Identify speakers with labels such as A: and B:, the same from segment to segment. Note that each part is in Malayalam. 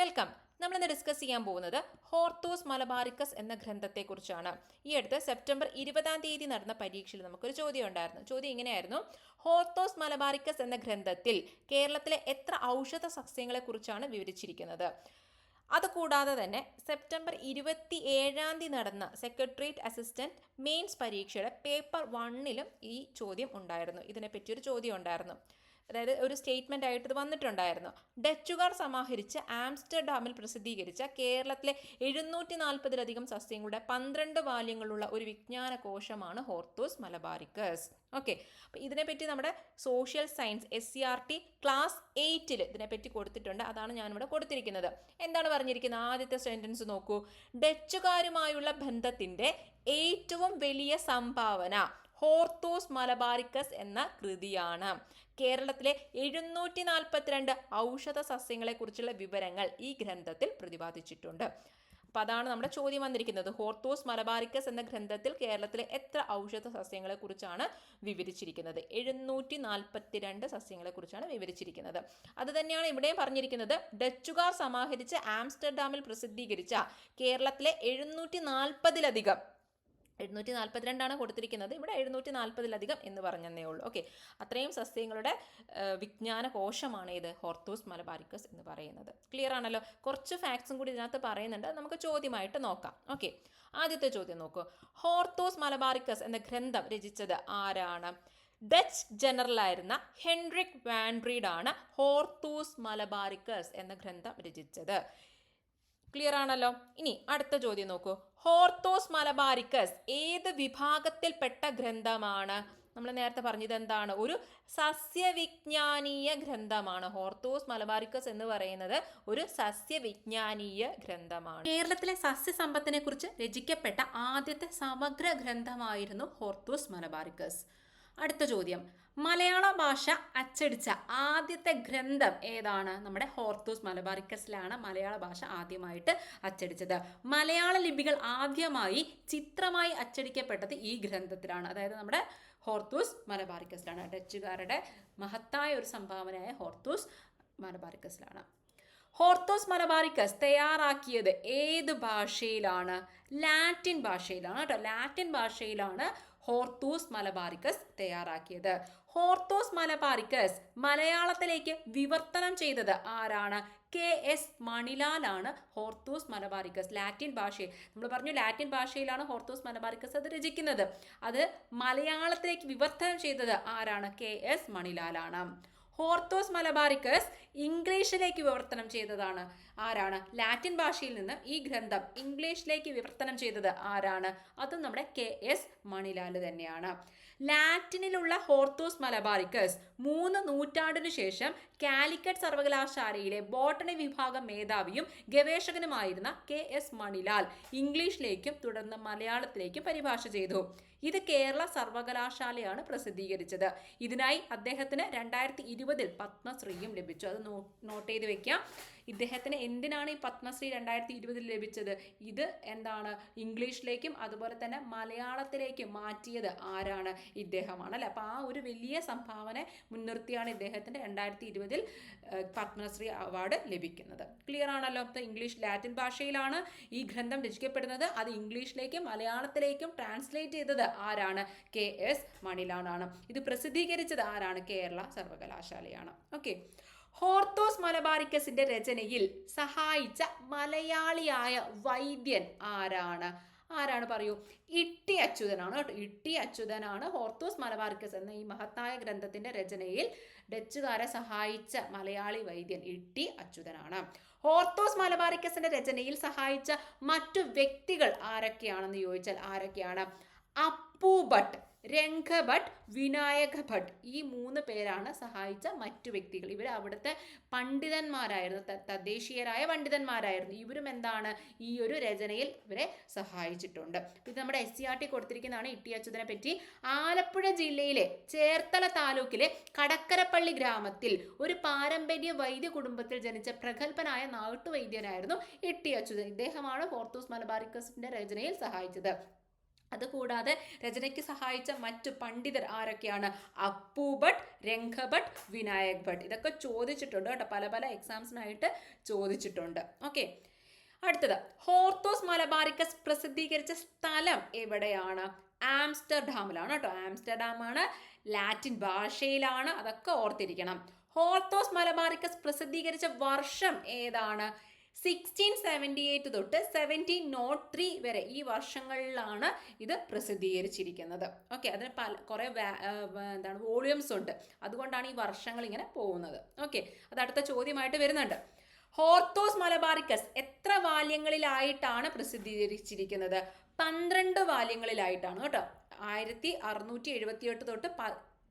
A: വെൽക്കം. നമ്മൾ ഇന്ന് ഡിസ്കസ് ചെയ്യാൻ പോകുന്നത് ഹോർത്തോസ് മലബാറിക്കസ് എന്ന ഗ്രന്ഥത്തെക്കുറിച്ചാണ്. ഈ അടുത്ത് സെപ്റ്റംബർ ഇരുപതാം തീയതി നടന്ന പരീക്ഷയിൽ നമുക്കൊരു ചോദ്യം ഉണ്ടായിരുന്നു. ചോദ്യം ഇങ്ങനെയായിരുന്നു. ഹോർത്തോസ് മലബാറിക്കസ് എന്ന ഗ്രന്ഥത്തിൽ കേരളത്തിലെ എത്ര ഔഷധ സസ്യങ്ങളെക്കുറിച്ചാണ് വിവരിച്ചിരിക്കുന്നത്? അതുകൂടാതെ തന്നെ സെപ്റ്റംബർ ഇരുപത്തി ഏഴാം തീയതി നടന്ന സെക്രട്ടേറിയറ്റ് അസിസ്റ്റന്റ് മെയിൻസ് പരീക്ഷയുടെ പേപ്പർ വണ്ണിലും ഈ ചോദ്യം ഉണ്ടായിരുന്നു. ഇതിനെപ്പറ്റി ഒരു ചോദ്യം ഉണ്ടായിരുന്നു. അതായത് ഒരു സ്റ്റേറ്റ്മെന്റ് ആയിട്ട് ഇത് വന്നിട്ടുണ്ടായിരുന്നു. ഡച്ചുകാർ സമാഹരിച്ച് ആംസ്റ്റർഡാമിൽ പ്രസിദ്ധീകരിച്ച കേരളത്തിലെ എഴുന്നൂറ്റി നാൽപ്പതിലധികം സസ്യങ്ങളുടെ പന്ത്രണ്ട് വാല്യങ്ങളുള്ള ഒരു വിജ്ഞാന കോശമാണ് ഹോർത്തോസ് മലബാറിക്കസ് ഓക്കെ. അപ്പോൾ ഇതിനെപ്പറ്റി നമ്മുടെ social science S C R T class എയ്റ്റിൽ ഇതിനെപ്പറ്റി കൊടുത്തിട്ടുണ്ട്. അതാണ് ഞാനിവിടെ കൊടുത്തിരിക്കുന്നത്. എന്താണ് പറഞ്ഞിരിക്കുന്നത്? ആദ്യത്തെ സെന്റൻസ് നോക്കൂ. ഡച്ചുകാരുമായുള്ള ബന്ധത്തിന്റെ ഏറ്റവും വലിയ സംഭാവന ഹോർത്തോസ് മലബാരിക്കസ് എന്ന കൃതിയാണ്. കേരളത്തിലെ എഴുന്നൂറ്റി നാൽപ്പത്തിരണ്ട് ഔഷധ സസ്യങ്ങളെക്കുറിച്ചുള്ള വിവരങ്ങൾ ഈ ഗ്രന്ഥത്തിൽ പ്രതിപാദിച്ചിട്ടുണ്ട്. അപ്പോൾ അതാണ് നമ്മുടെ ചോദ്യം വന്നിരിക്കുന്നത്. ഹോർത്തോസ് മലബാറിക്കസ് എന്ന ഗ്രന്ഥത്തിൽ കേരളത്തിലെ എത്ര ഔഷധ സസ്യങ്ങളെക്കുറിച്ചാണ് വിവരിച്ചിരിക്കുന്നത്? എഴുന്നൂറ്റി നാൽപ്പത്തിരണ്ട് സസ്യങ്ങളെക്കുറിച്ചാണ് വിവരിച്ചിരിക്കുന്നത്. അത് തന്നെയാണ് ഇവിടെയും പറഞ്ഞിരിക്കുന്നത്. ഡച്ചുകാർ സമാഹരിച്ച് ആംസ്റ്റർഡാമിൽ പ്രസിദ്ധീകരിച്ച കേരളത്തിലെ എഴുന്നൂറ്റി നാൽപ്പതിലധികം എഴുന്നൂറ്റി നാൽപ്പത്തിരണ്ടാണ് കൊടുത്തിരിക്കുന്നത്. ഇവിടെ എഴുന്നൂറ്റി നാൽപ്പതിലധികം എന്ന് പറഞ്ഞതേ ഉള്ളൂ. ഓക്കെ അത്രയും സസ്യങ്ങളുടെ വിജ്ഞാന കോശമാണ് ഇത് ഹോർത്തൂസ് മലബാരിക്കസ് എന്ന് പറയുന്നത്. ക്ലിയർ ആണല്ലോ? കുറച്ച് ഫാക്ട്സും കൂടി ഇതിനകത്ത് പറയുന്നുണ്ട്. നമുക്ക് ചോദ്യമായിട്ട് നോക്കാം. ഓക്കെ ആദ്യത്തെ ചോദ്യം നോക്കൂ. ഹോർത്തോസ് മലബാരിക്കസ് എന്ന ഗ്രന്ഥം രചിച്ചത് ആരാണ്? ഡച്ച് ജനറലായിരുന്ന ഹെൻറിക് വാൻഡ്രീഡ് ആണ് ഹോർത്തൂസ് മലബാരിക്കസ് എന്ന ഗ്രന്ഥം രചിച്ചത്. ക്ലിയർ ആണല്ലോ? ഇനി അടുത്ത ചോദ്യം നോക്കൂ. ഹോർത്തോസ് മലബാരിക്കസ് ഏത് വിഭാഗത്തിൽപ്പെട്ട ഗ്രന്ഥമാണ്? നമ്മൾ നേരത്തെ പറഞ്ഞത് എന്താണ്? ഒരു സസ്യവിജ്ഞാനീയ ഗ്രന്ഥമാണ്. ഹോർത്തോസ് മലബാരിക്കസ് എന്ന് പറയുന്നത് ഒരു സസ്യവിജ്ഞാനീയ ഗ്രന്ഥമാണ്. കേരളത്തിലെ സസ്യസമ്പത്തിനെ കുറിച്ച് രചിക്കപ്പെട്ട ആദ്യത്തെ സമഗ്ര ഗ്രന്ഥമായിരുന്നു ഹോർത്തോസ് മലബാറിക്കസ് അടുത്ത ചോദ്യം. മലയാള ഭാഷ അച്ചടിച്ച ആദ്യത്തെ ഗ്രന്ഥം ഏതാണ്? നമ്മുടെ ഹോർത്തൂസ് മലബാറിക്കസിലാണ് മലയാള ഭാഷ ആദ്യമായിട്ട് അച്ചടിച്ചത്. മലയാള ലിപികൾ ആദ്യമായി ചിത്രമായി അച്ചടിക്കപ്പെട്ടത് ഈ ഗ്രന്ഥത്തിലാണ്. അതായത് നമ്മുടെ ഹോർത്തൂസ് മലബാറിക്കസിലാണ് ഡച്ചുകാരുടെ മഹത്തായ ഒരു സംഭാവനയായ ഹോർത്തൂസ് മലബാറിക്കസിലാണ് ഹോർത്തോസ് മലബാറിക്കസ് തയ്യാറാക്കിയത് ഏത് ഭാഷയിലാണ്? ലാറ്റിൻ ഭാഷയിലാണ് കേട്ടോ. ലാറ്റിൻ ഭാഷയിലാണ് ഹോർത്തൂസ് മലബാറിക്കസ് തയ്യാറാക്കിയത്. ഹോർത്തോസ് മലബാറിക്കസ് മലയാളത്തിലേക്ക് വിവർത്തനം ചെയ്തത് ആരാണ്? കെ എസ് മണിലാലാണ് ഹോർത്തൂസ് മലബാറിക്കസ് ലാറ്റിൻ ഭാഷയിൽ. നമ്മൾ പറഞ്ഞു ലാറ്റിൻ ഭാഷയിലാണ് ഹോർത്തൂസ് മലബാറിക്കസ് അത് രചിക്കുന്നത്. അത് മലയാളത്തിലേക്ക് വിവർത്തനം ചെയ്തത് ആരാണ്? കെ എസ് മണിലാലാണ്. ഹോർത്തോസ് മലബാറിക്കസ് ഇംഗ്ലീഷിലേക്ക് വിവർത്തനം ചെയ്തതാണ്. ആരാണ്? ലാറ്റിൻ ഭാഷയിൽ നിന്ന് ഈ ഗ്രന്ഥം ഇംഗ്ലീഷിലേക്ക് വിവർത്തനം ചെയ്തത് ആരാണ്? അതും നമ്മുടെ കെ എസ് മണിലാൽ തന്നെയാണ്. ലാറ്റിനിലുള്ള ഹോർത്തോസ് മലബാറിക്കസ് മൂന്ന് നൂറ്റാണ്ടിനു ശേഷം കാലിക്കറ്റ് സർവകലാശാലയിലെ ബോട്ടണി വിഭാഗം മേധാവിയും ഗവേഷകനുമായിരുന്ന കെ എസ് മണിലാൽ ഇംഗ്ലീഷിലേക്കും തുടർന്ന് മലയാളത്തിലേക്കും പരിഭാഷ ചെയ്തു. ഇത് കേരള സർവകലാശാലയാണ് പ്രസിദ്ധീകരിച്ചത്. ഇതിനായി അദ്ദേഹത്തിന് രണ്ടായിരത്തി ഇരുപതിൽ പത്മശ്രീയും ലഭിച്ചു. അത് നോട്ട് ചെയ്ത് വെക്കാം. ഇദ്ദേഹത്തിന് എന്തിനാണ് ഈ പത്മശ്രീ രണ്ടായിരത്തി ഇരുപതിൽ ലഭിച്ചത്? ഇത് എന്താണ്? ഇംഗ്ലീഷിലേക്കും അതുപോലെ തന്നെ മലയാളത്തിലേക്കും മാറ്റിയത് ആരാണ്? ഇദ്ദേഹമാണ് അല്ലെ? അപ്പോൾ ആ ഒരു വലിയ സംഭാവന മുൻനിർത്തിയാണ് ഇദ്ദേഹത്തിന് രണ്ടായിരത്തി ഇരുപതിൽ പത്മശ്രീ അവാർഡ് ലഭിക്കുന്നത്. ക്ലിയർ ആണല്ലോ? അപ്പോൾ ഇംഗ്ലീഷ് ലാറ്റിൻ ഭാഷയിലാണ് ഈ ഗ്രന്ഥം രചിക്കപ്പെടുന്നത്. അത് ഇംഗ്ലീഷിലേക്കും മലയാളത്തിലേക്കും ട്രാൻസ്ലേറ്റ് ചെയ്തത് ആരാണ്? കെ എസ് മണിലാണാണ്. ഇത് പ്രസിദ്ധീകരിച്ചത് ആരാണ്? കേരള സർവകലാശാലയാണ്. ഓക്കെ ഹോർത്തോസ് മലബാരിക്കസിന്റെ രചനയിൽ സഹായിച്ച മലയാളിയായ വൈദ്യൻ ആരാണ്? ആരാണ് പറയൂ? ഇട്ടി അച്യുതനാണ് കേട്ടോ. ഇട്ടി അച്യുതനാണ് ഹോർത്തോസ് മലബാർക്കസ് എന്ന ഈ മഹത്തായ ഗ്രന്ഥത്തിന്റെ രചനയിൽ ഡച്ചുകാരെ സഹായിച്ച മലയാളി വൈദ്യൻ ഇട്ടി അച്യുതനാണ്. ഹോർത്തോസ് മലബാറിക്കസിന്റെ രചനയിൽ സഹായിച്ച മറ്റു വ്യക്തികൾ ആരൊക്കെയാണെന്ന് ചോദിച്ചാൽ ആരൊക്കെയാണ്? അപ്പു ഭട്ട് രംഗഭട്ട് വിനായക ഭട്ട്. ഈ മൂന്ന് പേരാണ് സഹായിച്ച മറ്റു വ്യക്തികൾ. ഇവർ അവിടുത്തെ പണ്ഡിതന്മാരായിരുന്നു. തദ്ദേശീയരായ പണ്ഡിതന്മാരായിരുന്നു. ഇവരും എന്താണ്? ഈ ഒരു രചനയിൽ ഇവരെ സഹായിച്ചിട്ടുണ്ട്. ഇത് നമ്മുടെ എസ് സി ആർ ടി കൊടുത്തിരിക്കുന്നതാണ് ഇട്ടി അച്യുതനെ പറ്റി. ആലപ്പുഴ ജില്ലയിലെ ചേർത്തല താലൂക്കിലെ കടക്കരപ്പള്ളി ഗ്രാമത്തിൽ ഒരു പാരമ്പര്യ വൈദ്യ കുടുംബത്തിൽ ജനിച്ച പ്രഗത്ഭനായ നാട്ടുവൈദ്യനായിരുന്നു ഇട്ടി അച്യുതൻ. ഇദ്ദേഹമാണ് ഫോർത്തൂസ് മലബാറിക്കസിന്റെ രചനയിൽ സഹായിച്ചത്. അതുകൂടാതെ രചനയ്ക്ക് സഹായിച്ച മറ്റു പണ്ഡിതർ ആരൊക്കെയാണ്? അപ്പൂഭട്ട് രംഗഭട്ട് വിനായക് ഭട്ട് ഇതൊക്കെ ചോദിച്ചിട്ടുണ്ട് കേട്ടോ. പല പല എക്സാംസിനായിട്ട് ചോദിച്ചിട്ടുണ്ട്. ഓക്കെ അടുത്തത്. ഹോർത്തോസ് മലബാറിക്കസ് പ്രസിദ്ധീകരിച്ച സ്ഥലം എവിടെയാണ്? ആംസ്റ്റർഡാമിലാണ് കേട്ടോ. ആംസ്റ്റർഡാമാണ് ലാറ്റിൻ ഭാഷയിലാണ്. അതൊക്കെ ഓർത്തിരിക്കണം. ഹോർത്തോസ് മലബാറിക്കസ് പ്രസിദ്ധീകരിച്ച വർഷം ഏതാണ്? സിക്സ്റ്റീൻ സെവന്റി എയ്റ്റ് തൊട്ട് സെവന്റീൻ നോട്ട് ത്രീ വരെ ഈ വർഷങ്ങളിലാണ് ഇത് പ്രസിദ്ധീകരിച്ചിരിക്കുന്നത്. ഓക്കെ അതിന് പല കുറേ എന്താണ് വോളിയൂംസ് ഉണ്ട്. അതുകൊണ്ടാണ് ഈ വർഷങ്ങൾ ഇങ്ങനെ പോകുന്നത്. ഓക്കെ അത് അടുത്ത ചോദ്യമായിട്ട് വരുന്നുണ്ട്. ഹോർത്തോസ് മലബാറിക്കസ് എത്ര വാല്യങ്ങളിലായിട്ടാണ് പ്രസിദ്ധീകരിച്ചിരിക്കുന്നത്? പന്ത്രണ്ട് വാല്യങ്ങളിലായിട്ടാണ് കേട്ടോ. ആയിരത്തി അറുന്നൂറ്റി എഴുപത്തി എട്ട് തൊട്ട്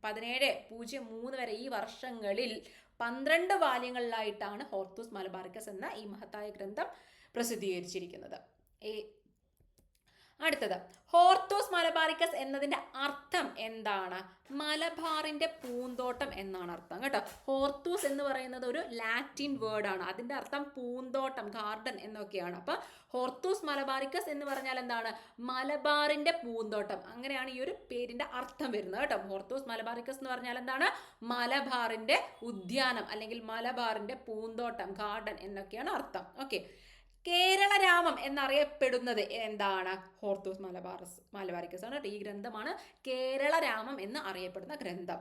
A: പതിനേഴ് പൂജ്യം മൂന്ന് വരെ ഈ വർഷങ്ങളിൽ പന്ത്രണ്ട് വാല്യങ്ങളിലായിട്ടാണ് ഹോർത്തൂസ് മലബാർക്കസ് എന്ന ഈ മഹത്തായ ഗ്രന്ഥം പ്രസിദ്ധീകരിച്ചിരിക്കുന്നത്. അടുത്തത്. ഹോർത്തോസ് മലബാറിക്കസ് എന്നതിന്റെ അർത്ഥം എന്താണ്? മലബാറിന്റെ പൂന്തോട്ടം എന്നാണ് അർത്ഥം കേട്ടോ. ഹോർത്തൂസ് എന്ന് പറയുന്നത് ഒരു ലാറ്റിൻ വേർഡാണ് അതിന്റെ അർത്ഥം പൂന്തോട്ടം ഗാർഡൻ എന്നൊക്കെയാണ്. അപ്പോൾ ഹോർത്തൂസ് മലബാറിക്കസ് എന്ന് പറഞ്ഞാൽ എന്താണ്? മലബാറിന്റെ പൂന്തോട്ടം. അങ്ങനെയാണ് ഈ ഒരു പേരിന്റെ അർത്ഥം വരുന്നത് കേട്ടോ. ഹോർത്തൂസ് മലബാറിക്കസ് എന്ന് പറഞ്ഞാൽ എന്താണ്? മലബാറിന്റെ ഉദ്യാനം അല്ലെങ്കിൽ മലബാറിന്റെ പൂന്തോട്ടം ഗാർഡൻ എന്നൊക്കെയാണ് അർത്ഥം. ഓക്കെ. കേരളരാമം എന്നറിയപ്പെടുന്നത് എന്താണ്? ഹോർത്തൂസ് മലബാറസ് മലബാറിക്കസ് ആണ് ഈ ഗ്രന്ഥമാണ് കേരള രാമം എന്ന് അറിയപ്പെടുന്ന ഗ്രന്ഥം.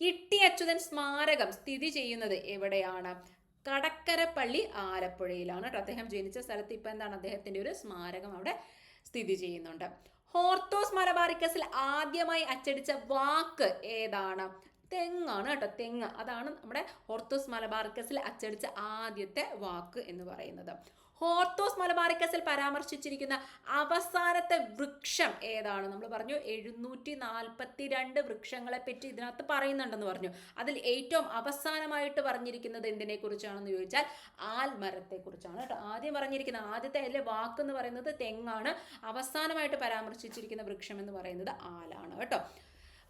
A: ഇട്ടി അച്യുതൻ സ്മാരകം സ്ഥിതി ചെയ്യുന്നത് എവിടെയാണ്? കടക്കരപ്പള്ളി ആലപ്പുഴയിലാണ് അദ്ദേഹം ജനിച്ച സ്ഥലത്ത് ഇപ്പം എന്താണ്? അദ്ദേഹത്തിന്റെ ഒരു സ്മാരകം അവിടെ സ്ഥിതി ചെയ്യുന്നുണ്ട്. ഹോർത്തോസ് മലബാറിക്കസിൽ ആദ്യമായി അച്ചടിച്ച വാക്ക് ഏതാണ്? തെങ്ങാണ് കേട്ടോ. തെങ്ങ്. അതാണ് നമ്മുടെ ഹോർത്തോസ് മലബാറിക്കസിൽ അച്ചടിച്ച ആദ്യത്തെ വാക്ക് എന്ന് പറയുന്നത്. ഹോർത്തോസ് മലബാറിക്കസിൽ പരാമർശിച്ചിരിക്കുന്ന അവസാനത്തെ വൃക്ഷം ഏതാണ്? നമ്മൾ പറഞ്ഞു എഴുന്നൂറ്റി നാൽപ്പത്തി രണ്ട് വൃക്ഷങ്ങളെ പറ്റി ഇതിനകത്ത് പറയുന്നുണ്ടെന്ന് പറഞ്ഞു. അതിൽ ഏറ്റവും അവസാനമായിട്ട് പറഞ്ഞിരിക്കുന്നത് എന്തിനെ കുറിച്ചാണെന്ന് ചോദിച്ചാൽ ആൽമരത്തെ കുറിച്ചാണ് കേട്ടോ. ആദ്യം പറഞ്ഞിരിക്കുന്ന ആദ്യത്തെ അതിലെ വാക്ക് എന്ന് പറയുന്നത് തെങ്ങാണ്. അവസാനമായിട്ട് പരാമർശിച്ചിരിക്കുന്ന വൃക്ഷം എന്ന് പറയുന്നത് ആലാണ് കേട്ടോ.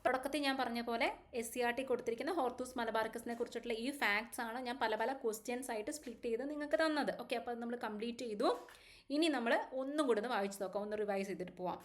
A: തുടക്കത്തിൽ ഞാൻ പറഞ്ഞ പോലെ എസ് സി ആർ ടി കൊടുത്തിരിക്കുന്ന ഹോർത്തൂസ് മലബാർക്കസിനെ കുറിച്ചിട്ടുള്ള ഈ ഫാക്ട്സ് ആണ് ഞാൻ പല പല ക്വസ്റ്റ്യൻസ് ആയിട്ട് സ്പ്ലിറ്റ് ചെയ്ത് നിങ്ങൾക്ക് തന്നത്. ഓക്കെ അപ്പോൾ നമ്മൾ കംപ്ലീറ്റ് ചെയ്തു. ഇനി നമ്മൾ ഒന്നും കൂടെ ഒന്ന് വായിച്ചു നോക്കാം. ഒന്ന് റിവൈസ് ചെയ്തിട്ട് പോവാം.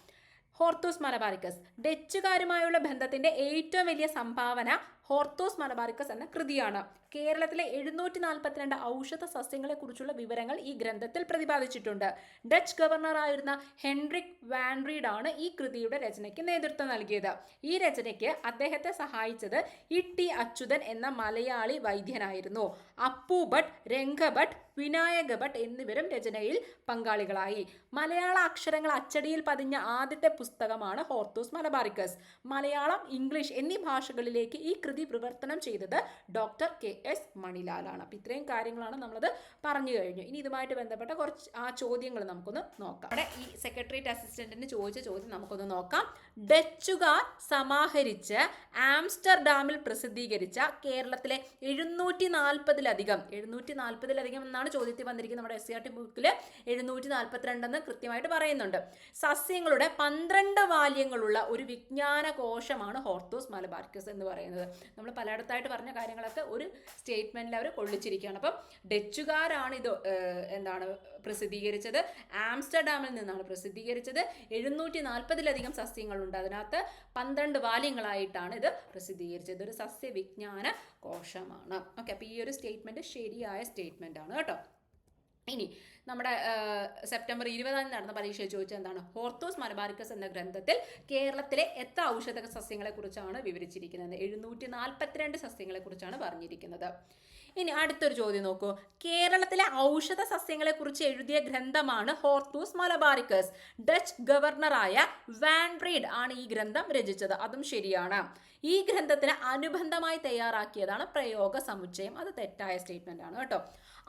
A: ഹോർത്തൂസ് മലബാറിക്കസ് ഡച്ചുകാരുമായുള്ള ബന്ധത്തിന്റെ ഏറ്റവും വലിയ സംഭാവന ഹോർത്തോസ് മലബാറിക്കസ് എന്ന കൃതിയാണ്. കേരളത്തിലെ എഴുന്നൂറ്റി നാൽപ്പത്തിരണ്ട് ഔഷധ സസ്യങ്ങളെ കുറിച്ചുള്ള വിവരങ്ങൾ ഈ ഗ്രന്ഥത്തിൽ പ്രതിപാദിച്ചിട്ടുണ്ട്. ഡച്ച് ഗവർണറായിരുന്ന ഹെൻറിക് വാൻറീഡ് ആണ് ഈ കൃതിയുടെ രചനയ്ക്ക് നേതൃത്വം നൽകിയത്. ഈ രചനയ്ക്ക് അദ്ദേഹത്തെ സഹായിച്ചത് ഇട്ടി അച്യുതൻ എന്ന മലയാളി വൈദ്യനായിരുന്നു. അപ്പു ഭട്ട് രംഗഭട്ട് വിനായക ഭട്ട് എന്നിവരും രചനയിൽ പങ്കാളികളായി. മലയാള അക്ഷരങ്ങൾ അച്ചടിയിൽ പതിഞ്ഞ ആദ്യത്തെ പുസ്തകമാണ് ഹോർത്തൂസ് മലബാറിക്കസ്. മലയാളം ഇംഗ്ലീഷ് എന്നീ ഭാഷകളിലേക്ക് ഈ കൃതി പ്രവർത്തനം ചെയ്തത് ഡോക്ടർ കെ എസ് മണിലാലാണ്. അപ്പം ഇത്രയും കാര്യങ്ങളാണ് നമ്മളത് പറഞ്ഞു കഴിഞ്ഞു. ഇനി ഇതുമായിട്ട് ബന്ധപ്പെട്ട കുറച്ച് ആ ചോദ്യങ്ങൾ നമുക്കൊന്ന് നോക്കാം. അവിടെ ഈ സെക്രട്ടേറിയറ്റ് അസിസ്റ്റന്റിന് ചോദിച്ച ചോദ്യം നമുക്കൊന്ന് നോക്കാം. ഡച്ചുകാർ സമാഹരിച്ച് ആംസ്റ്റർഡാമിൽ പ്രസിദ്ധീകരിച്ച കേരളത്തിലെ എഴുന്നൂറ്റി നാൽപ്പതിലധികം എഴുന്നൂറ്റി നാൽപ്പതിലധികം എന്നാണ് ചോദ്യത്തിൽ വന്നിരിക്കുന്നത് നമ്മുടെ എസ് സി ആർ ടി ബുക്കിൽ എഴുന്നൂറ്റി നാൽപ്പത്തിരണ്ടെന്ന് കൃത്യമായിട്ട് പറയുന്നുണ്ട്. സസ്യങ്ങളുടെ പന്ത്രണ്ട് വാല്യങ്ങളുള്ള ഒരു വിജ്ഞാന കോശമാണ് ഹോർത്തോസ് മലബാർക്കസ് എന്ന് പറയുന്നത്. നമ്മൾ പലയിടത്തായിട്ട് പറഞ്ഞ കാര്യങ്ങളൊക്കെ ഒരു സ്റ്റേറ്റ്മെന്റിൽ അവർ കൊള്ളിച്ചിരിക്കുകയാണ്. അപ്പം ഡച്ചുകാരാണ് ഇത് എന്താണ് പ്രസിദ്ധീകരിച്ചത്. ആംസ്റ്റർഡാമിൽ നിന്നാണ് പ്രസിദ്ധീകരിച്ചത്. എഴുന്നൂറ്റി നാൽപ്പതിലധികം സസ്യങ്ങളുണ്ട്. അതിനകത്ത് പന്ത്രണ്ട് വാല്യങ്ങളായിട്ടാണ് ഇത് പ്രസിദ്ധീകരിച്ചത്. ഒരു സസ്യവിജ്ഞാന കോശമാണ്. ഓക്കെ അപ്പോൾ ഈ ഒരു സ്റ്റേറ്റ്മെന്റ് ശരിയായ സ്റ്റേറ്റ്മെന്റ് ആണ് കേട്ടോ. ഇനി നമ്മുടെ സെപ്റ്റംബർ ഇരുപതാം നടന്ന പരീക്ഷയിൽ ചോദിച്ചത് എന്താണ്? ഹോർത്തോസ് മലബാറിക്കസ് എന്ന ഗ്രന്ഥത്തിൽ കേരളത്തിലെ എത്ര ഔഷധ സസ്യങ്ങളെ കുറിച്ചാണ് വിവരിച്ചിരിക്കുന്നത്? എഴുന്നൂറ്റി നാൽപ്പത്തിരണ്ട് സസ്യങ്ങളെ കുറിച്ചാണ് പറഞ്ഞിരിക്കുന്നത്. ഇനി അടുത്തൊരു ചോദ്യം നോക്കൂ. കേരളത്തിലെ ഔഷധ സസ്യങ്ങളെ കുറിച്ച് എഴുതിയ ഗ്രന്ഥമാണ് ഹോർത്തൂസ് മലബാറിക്കസ്. ഡച്ച് ഗവർണറായ വാൻബ്രീഡ് ആണ് ഈ ഗ്രന്ഥം രചിച്ചത്. അതും ശരിയാണ്. ഈ ഗ്രന്ഥത്തിന് അനുബന്ധമായി തയ്യാറാക്കിയതാണ് പ്രയോഗ സമുച്ചയം. അത് തെറ്റായ സ്റ്റേറ്റ്മെന്റ് ആണ് കേട്ടോ.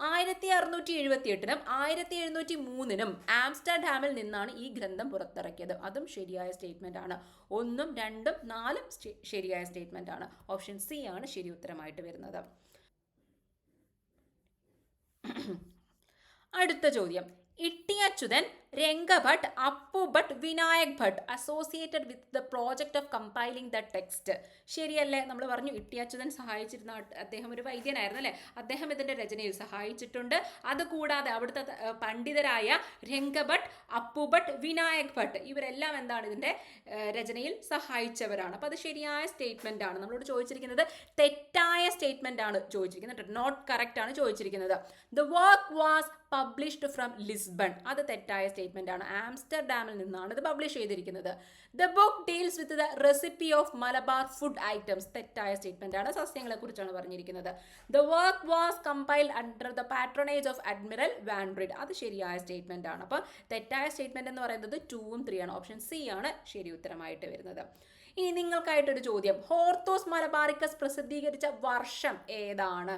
A: ആയിരത്തി അറുന്നൂറ്റി എഴുപത്തി എട്ടിനും ആയിരത്തി എഴുന്നൂറ്റി മൂന്നിനും ആംസ്റ്റർഡാമിൽ നിന്നാണ് ഈ ഗ്രന്ഥം പുറത്തിറക്കിയത്. അതും ശരിയായ സ്റ്റേറ്റ്മെന്റ് ആണ്. ഒന്നും രണ്ടും നാലും ശരിയായ സ്റ്റേറ്റ്മെന്റ് ആണ്. ഓപ്ഷൻ സി ആണ് ശരി ഉത്തരമായിട്ട് വരുന്നത്. അടുത്ത ചോദ്യം. Itty Achuthan Ranga Bhat Appu Bhat Vinayak Bhat associated with the project of compiling the text ശരിയല്ലേ? നമ്മൾ പറഞ്ഞു ഇട്ടിയാച്ചുതൻ സഹായിച്ചിരുന്ന അദ്ദേഹം ഒരു വൈദ്യനായിരുന്നു അല്ലേ? അദ്ദേഹം ഇതിന്റെ രചനയിൽ സഹായിച്ചിട്ടുണ്ട്. അതുകൂടാതെ അവിടുത്തെ പണ്ഡിതരായ രംഗഭട്ട് അപ്പു ഭട്ട് വിനായക് ഭട്ട് ഇവരെല്ലാം എന്താണ് ഇതിന്റെ രചനയിൽ സഹായിച്ചവരാണ്. അപ്പോൾ അത് ശരിയായ സ്റ്റേറ്റ്മെന്റ് ആണ്. നമ്മളോട് ചോദിച്ചിരിക്കുന്നത് തെറ്റായ സ്റ്റേറ്റ്മെന്റ് ആണ് ചോദിച്ചിരിക്കുന്നത്. നോട്ട് കറക്റ്റ് ആണ് ചോദിച്ചിരിക്കുന്നത്. The work was published from Lisbon അത് തെറ്റായ സ്റ്റേറ്റ്മെന്റ് ആണ്. ആംസ്റ്റർഡാമിൽ നിന്നാണ് ഇത് പബ്ലിഷ് ചെയ്തിരിക്കുന്നത്. The book deals with the recipe of Malabar food items തെറ്റായ സ്റ്റേറ്റ്മെന്റ് ആണ്. സസ്യങ്ങളെ കുറിച്ചാണ് പറഞ്ഞിരിക്കുന്നത്. The work was compiled under the patronage of admiral Van Rheede അത് ശരിയായ സ്റ്റേറ്റ്മെന്റ് ആണ്. അപ്പോൾ തെറ്റായ സ്റ്റേറ്റ്മെന്റ് എന്ന് പറയുന്നത് ടൂവും ത്രീ ആണ്. ഓപ്ഷൻ സി ആണ് ശരി ഉത്തരമായിട്ട് വരുന്നത്. ഇനി നിങ്ങൾക്കായിട്ടൊരു ചോദ്യം. ഹോർത്തോസ് മലബാറിക്കസ് പ്രസിദ്ധീകരിച്ച വർഷം ഏതാണ്?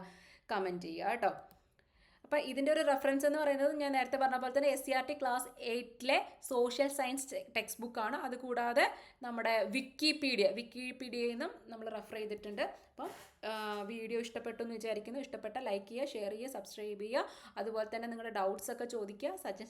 A: കമന്റ് ചെയ്യുക കേട്ടോ. അപ്പം ഇതിന്റെ ഒരു റെഫറൻസ് എന്ന് പറയുന്നത് ഞാൻ നേരത്തെ പറഞ്ഞ പോലെ തന്നെ S C R T class എയ്റ്റിലെ social science text ബുക്കാണ് അതുകൂടാതെ നമ്മുടെ വിക്കിപീഡിയ വിക്കിപീഡിയയിൽ നിന്നും നമ്മൾ റെഫർ ചെയ്തിട്ടുണ്ട്. അപ്പം വീഡിയോ ഇഷ്ടപ്പെട്ടു എന്ന് വിചാരിക്കുന്നു. ഇഷ്ടപ്പെട്ട ലൈക്ക് ചെയ്യുക ഷെയർ ചെയ്യുക സബ്സ്ക്രൈബ് ചെയ്യുക. അതുപോലെ തന്നെ നിങ്ങളുടെ ഡൗട്ട്സ് ഒക്കെ ചോദിക്കുക സജസ്റ്റ്